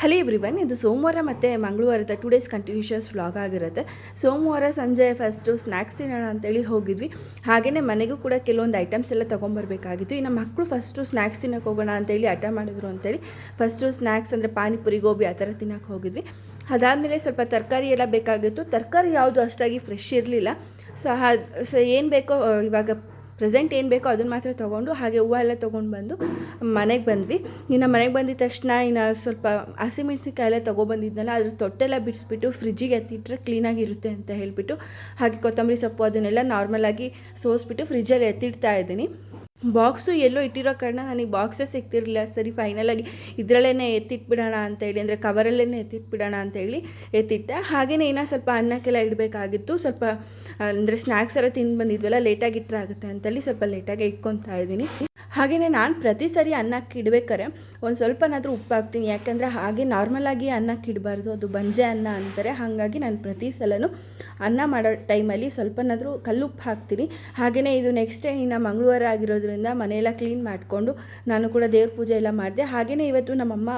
Hello everyone, ಇದು ಸೋಮವಾರ ಮತ್ತು ಮಂಗಳವಾರದ ಟೂ ಡೇಸ್ ಕಂಟಿನ್ಯೂಷಸ್ ವ್ಲಾಗ್ ಆಗಿರುತ್ತೆ. ಸೋಮವಾರ ಸಂಜೆ ಫಸ್ಟು ಸ್ನ್ಯಾಕ್ಸ್ ತಿನ್ನೋಣ ಅಂತೇಳಿ ಹೋಗಿದ್ವಿ. ಹಾಗೆಯೇ ಮನೆಗೂ ಕೂಡ ಕೆಲವೊಂದು ಐಟಮ್ಸ್ ಎಲ್ಲ ತೊಗೊಂಬರ್ಬೇಕಾಗಿತ್ತು. ಇನ್ನು ಮಕ್ಕಳು ಫಸ್ಟು ಸ್ನ್ಯಾಕ್ಸ್ ತಿನ್ನೋಕೆ ಹೋಗೋಣ ಅಂತೇಳಿ ಹಠ ಮಾಡಿದ್ರು ಅಂತೇಳಿ. ಫಸ್ಟು ಸ್ನ್ಯಾಕ್ಸ್ ಅಂದರೆ ಪಾನಿಪುರಿ, ಗೋಬಿ ಆ ಥರ ತಿನ್ನೋಕೆ ಹೋಗಿದ್ವಿ. ಅದಾದಮೇಲೆ ಸ್ವಲ್ಪ ತರಕಾರಿ ಎಲ್ಲ ಬೇಕಾಗಿತ್ತು. ತರಕಾರಿ ಯಾವುದು ಅಷ್ಟಾಗಿ ಫ್ರೆಶ್ ಇರಲಿಲ್ಲ. ಸೊ ಏನು ಬೇಕೋ, ಇವಾಗ ಪ್ರೆಸೆಂಟ್ ಏನು ಬೇಕೋ ಅದನ್ನು ಮಾತ್ರ ತೊಗೊಂಡು ಹಾಗೆ ಹೂವು ಎಲ್ಲ ತೊಗೊಂಡು ಬಂದು ಮನೆಗೆ ಬಂದ್ವಿ. ಇನ್ನು ಮನೆಗೆ ಬಂದಿದ ತಕ್ಷಣ ಇನ್ನು ಸ್ವಲ್ಪ ಹಸಿಮೆಣ್ಸಿನ್ಕಾಯಿ ಎಲ್ಲ ತೊಗೊಬಂದಿದ್ನಲ್ಲ, ಅದ್ರ ತೊಟ್ಟೆಲ್ಲ ಬಿಡಿಸ್ಬಿಟ್ಟು ಫ್ರಿಜ್ಜಿಗೆ ಎತ್ತಿಟ್ರೆ ಕ್ಲೀನಾಗಿರುತ್ತೆ ಅಂತ ಹೇಳಿಬಿಟ್ಟು ಹಾಗೆ ಕೊತ್ತಂಬರಿ ಸೊಪ್ಪು ಅದನ್ನೆಲ್ಲ ನಾರ್ಮಲಾಗಿ ಸೋಸ್ಬಿಟ್ಟು ಫ್ರಿಜ್ಜಲ್ಲಿ ಎತ್ತಿಡ್ತಾ ಇದ್ದೀನಿ. ಬಾಕ್ಸು ಎಲ್ಲೋ ಇಟ್ಟಿರೋ ಕಾರಣ ನನಗೆ ಬಾಕ್ಸೇ ಸಿಗ್ತಿರಲಿಲ್ಲ. ಸರಿ ಫೈನಲಾಗಿ ಇದರಲ್ಲೇ ಎತ್ತಿಟ್ಬಿಡೋಣ ಅಂತೇಳಿ ಅಂದರೆ ಕವರಲ್ಲೇ ಎತ್ತಿಟ್ಬಿಡೋಣ ಅಂತೇಳಿ ಎತ್ತಿಟ್ಟೆ. ಹಾಗೆಯೇ ಇನ್ನೂ ಸ್ವಲ್ಪ ಅನ್ನಕ್ಕೆಲ್ಲ ಇಡಬೇಕಾಗಿತ್ತು. ಸ್ವಲ್ಪ, ಅಂದರೆ ಸ್ನ್ಯಾಕ್ಸ್ ಎಲ್ಲ ತಿಂದು ಬಂದಿದ್ವಲ್ಲ ಲೇಟಾಗಿ ಇಟ್ಟರೆ ಆಗುತ್ತೆ ಅಂತೇಳಿ ಸ್ವಲ್ಪ ಲೇಟಾಗಿ ಇಟ್ಕೊತಾ ಇದ್ದೀನಿ. ಹಾಗೆಯೇ ನಾನು ಪ್ರತಿ ಸರಿ ಅನ್ನಕ್ಕೆ ಇಡಬೇಕಾರೆ ಒಂದು ಸ್ವಲ್ಪನಾದರೂ ಉಪ್ಪು ಹಾಕ್ತೀನಿ ಯಾಕಂದರೆ ಹಾಗೆ ನಾರ್ಮಲಾಗಿ ಅನ್ನಕ್ಕೆ ಇಡಬಾರ್ದು. ಅದು ಬಂಜೆ ಅನ್ನ ಅಂತಾರೆ. ಹಾಗಾಗಿ ನಾನು ಪ್ರತಿ ಸಲನೂ ಅನ್ನ ಮಾಡೋ ಟೈಮಲ್ಲಿ ಸ್ವಲ್ಪನಾದರೂ ಕಲ್ಲುಪ್ಪು ಹಾಕ್ತೀನಿ. ಹಾಗೆಯೇ ಇದು ನೆಕ್ಸ್ಟ್ ಡೇ ಇನ್ನು ಮಂಗಳವಾರ ಆಗಿರೋದ್ರಿಂದ ಮನೆಯೆಲ್ಲ ಕ್ಲೀನ್ ಮಾಡಿಕೊಂಡು ನಾನು ಕೂಡ ದೇವ್ರ ಪೂಜೆ ಎಲ್ಲ ಮಾಡಿದೆ. ಹಾಗೆಯೇ ಇವತ್ತು ನಮ್ಮಮ್ಮ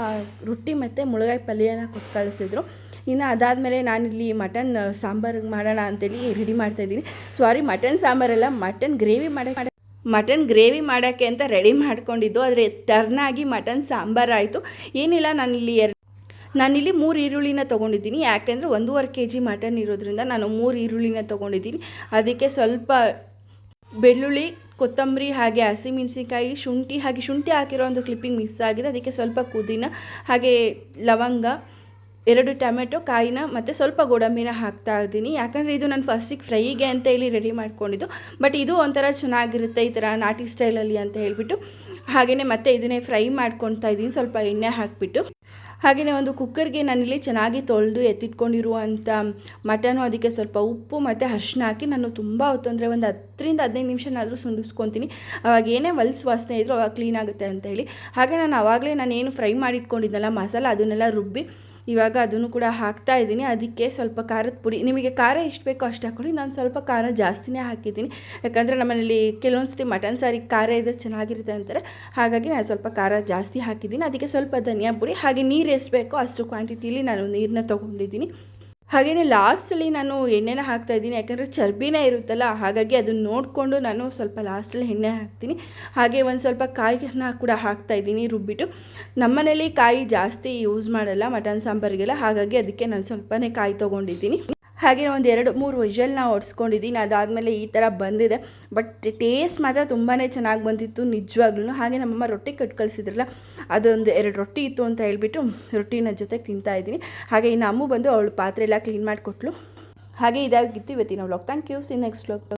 ರೊಟ್ಟಿ ಮತ್ತು ಮುಳಗಾಯಿ ಪಲ್ಯನ ಕೊಟ್ಟು ಕಳಿಸಿದ್ರು. ಇನ್ನು ಅದಾದಮೇಲೆ ನಾನಿಲ್ಲಿ ಮಟನ್, ಸಾಂಬಾರು ಮಾಡೋಣ ಅಂತೇಳಿ ರೆಡಿ ಮಾಡ್ತಾಯಿದ್ದೀನಿ ಸಾರಿ ಮಟನ್ ಸಾಂಬಾರೆಲ್ಲ ಮಟನ್ ಗ್ರೇವಿ ಮಾಡೋಕ್ಕೆ ಮಟನ್ ಗ್ರೇವಿ ಮಾಡೋಕ್ಕೆ ಅಂತ ರೆಡಿ ಮಾಡ್ಕೊಂಡಿದ್ದು, ಆದರೆ ಟರ್ನ್ ಆಗಿ ಮಟನ್ ಸಾಂಬಾರಾಯಿತು ಏನಿಲ್ಲ, ನಾನಿಲ್ಲಿ ಎರಡು ನಾನಿಲ್ಲಿ ಮೂರು ಈರುಳ್ಳಿನ ತೊಗೊಂಡಿದ್ದೀನಿ. ಯಾಕೆಂದರೆ ಒಂದೂವರೆ ಕೆ ಜಿ ಮಟನ್ ಇರೋದ್ರಿಂದ ನಾನು ಮೂರು ಈರುಳ್ಳಿನ ತೊಗೊಂಡಿದ್ದೀನಿ. ಅದಕ್ಕೆ ಸ್ವಲ್ಪ ಬೆಳ್ಳುಳ್ಳಿ, ಕೊತ್ತಂಬರಿ, ಹಾಗೆ ಹಸಿಮೆಣಸಿನ್ಕಾಯಿ, ಶುಂಠಿ, ಹಾಗೆ ಶುಂಠಿ ಹಾಕಿರೋ ಒಂದು ಕ್ಲಿಪ್ಪಿಂಗ್ ಮಿಸ್ ಆಗಿದೆ. ಅದಕ್ಕೆ ಸ್ವಲ್ಪ ಕುದಿನ ಹಾಗೆ ಲವಂಗ ಎರಡು ಟೊಮೆಟೊ, ಕಾಯಿನ ಮತ್ತು ಸ್ವಲ್ಪ ಗೋಡಂಬಿನ ಹಾಕ್ತಾ ಇದ್ದೀನಿ. ಯಾಕಂದರೆ ಇದು ನಾನು ಫಸ್ಟಿಗೆ ಫ್ರೈಗೆ ಅಂತ ಹೇಳಿ ರೆಡಿ ಮಾಡ್ಕೊಂಡಿದ್ದು. ಬಟ್ ಇದು ಒಂಥರ ಚೆನ್ನಾಗಿರುತ್ತೆ ಈ ಥರ ನಾಟಿ ಸ್ಟೈಲಲ್ಲಿ ಅಂತ ಹೇಳಿಬಿಟ್ಟು. ಹಾಗೆಯೇ ಮತ್ತೆ ಇದನ್ನೇ ಫ್ರೈ ಮಾಡ್ಕೊತಾ ಇದ್ದೀನಿ. ಸ್ವಲ್ಪ ಎಣ್ಣೆ ಹಾಕಿಬಿಟ್ಟು. ಹಾಗೆಯೇ ಒಂದು ಕುಕ್ಕರ್ಗೆ ನಾನಿಲ್ಲಿ ಚೆನ್ನಾಗಿ ತೊಳೆದು ಎತ್ತಿಟ್ಕೊಂಡಿರುವಂಥ ಮಟನು ಅದಕ್ಕೆ ಸ್ವಲ್ಪ ಉಪ್ಪು ಮತ್ತು ಅರಿಶಿನ ಹಾಕಿ ನಾನು ತುಂಬ ಹೊತ್ತು ಅಂದರೆ ಒಂದು ಹತ್ತರಿಂದ ಹದಿನೈದು ನಿಮಿಷನಾದರೂ ಸುಂಡಿಸ್ಕೊತೀನಿ. ಅವಾಗ ಏನೇ ಹೊಲ್ಸ್ ವಾಸನೆ ಇದ್ದರೂ ಅವಾಗ ಕ್ಲೀನ್ ಆಗುತ್ತೆ ಅಂತ ಹೇಳಿ. ಹಾಗೆ ನಾನು ಆವಾಗಲೇ ನಾನು ಏನು ಫ್ರೈ ಮಾಡಿಟ್ಕೊಂಡಿದ್ದಲ್ಲ ಮಸಾಲ ಅದನ್ನೆಲ್ಲ ರುಬ್ಬಿ ಇವಾಗ ಅದನ್ನು ಕೂಡ ಹಾಕ್ತಾ ಇದ್ದೀನಿ. ಅದಕ್ಕೆ ಸ್ವಲ್ಪ ಖಾರದ ಪುಡಿ. ನಿಮಗೆ ಖಾರ ಎಷ್ಟು ಬೇಕೋ ಅಷ್ಟು ಹಾಕ್ಕೊಳ್ಳಿ. ನಾನು ಸ್ವಲ್ಪ ಖಾರ ಜಾಸ್ತಿನೇ ಹಾಕಿದ್ದೀನಿ. ಯಾಕಂದರೆ ನಮ್ಮನೇಲಿ ಕೆಲವೊಂದು ಸತಿ ಮಟನ್ ಸಾರಿಗೆ ಖಾರ ಇದ್ರೆ ಚೆನ್ನಾಗಿರುತ್ತೆ ಅಂತಾರೆ. ಹಾಗಾಗಿ ನಾನು ಸ್ವಲ್ಪ ಖಾರ ಜಾಸ್ತಿ ಹಾಕಿದ್ದೀನಿ. ಅದಕ್ಕೆ ಸ್ವಲ್ಪ ಧನಿಯಾ ಪುಡಿ. ಹಾಗೆ ನೀರು ಎಷ್ಟು ಬೇಕೋ ಅಷ್ಟು ಕ್ವಾಂಟಿಟಿಲಿ ನಾನು ನೀರನ್ನ ತೊಗೊಂಡಿದ್ದೀನಿ. ಹಾಗೆಯೇ ಲಾಸ್ಟಲ್ಲಿ ನಾನು ಎಣ್ಣೆನ ಹಾಕ್ತಾ ಇದ್ದೀನಿ. ಯಾಕಂದರೆ ಚರ್ಬಿನೇ ಇರುತ್ತಲ್ಲ, ಹಾಗಾಗಿ ಅದನ್ನು ನೋಡಿಕೊಂಡು ನಾನು ಸ್ವಲ್ಪ ಲಾಸ್ಟಲ್ಲಿ ಎಣ್ಣೆ ಹಾಕ್ತೀನಿ. ಹಾಗೆ ಒಂದು ಸ್ವಲ್ಪ ಕಾಯಿನ ಕೂಡ ಹಾಕ್ತಾ ಇದ್ದೀನಿ ರುಬ್ಬಿಟ್ಟು. ನಮ್ಮನೇಲಿ ಕಾಯಿ ಜಾಸ್ತಿ ಯೂಸ್ ಮಾಡಲ್ಲ, ಮಟನ್ ಸಾಂಬಾರಿಗೆಲ್ಲ. ಹಾಗಾಗಿ ಅದಕ್ಕೆ ನಾನು ಸ್ವಲ್ಪನೇ ಕಾಯಿ ತೊಗೊಂಡಿದ್ದೀನಿ. ಹಾಗೆ ಒಂದು ಎರಡು ಮೂರು ವಿಷಲ್ನ ಹೊಡ್ಸ್ಕೊಂಡಿದ್ದೀನಿ ಅದಾದಮೇಲೆ ಈ ಥರ ಬಂದಿದೆ. ಬಟ್ ಟೇಸ್ಟ್ ಮಾತ್ರ ತುಂಬಾ ಚೆನ್ನಾಗಿ ಬಂದಿತ್ತು ನಿಜವಾಗ್ಲೂ ಹಾಗೆ ನಮ್ಮಮ್ಮ ರೊಟ್ಟಿ ಕಟ್ ಕಳಿಸಿದ್ರಲ್ಲ, ಅದೊಂದು ಎರಡು ರೊಟ್ಟಿ ಇತ್ತು ಅಂತ ಹೇಳ್ಬಿಟ್ಟು ರೊಟ್ಟಿನ ಜೊತೆಗೆ ತಿಂತಾ ಇದ್ದೀನಿ. ಹಾಗೆ ಇನ್ನು ಅಮ್ಮು ಬಂದು ಅವಳು ಪಾತ್ರೆ ಎಲ್ಲ ಕ್ಲೀನ್ ಮಾಡಿಕೊಟ್ಲು. ಹಾಗೆ ಇದಾಗಿತ್ತು ಇವತ್ತಿನ vlog thank you see next vlog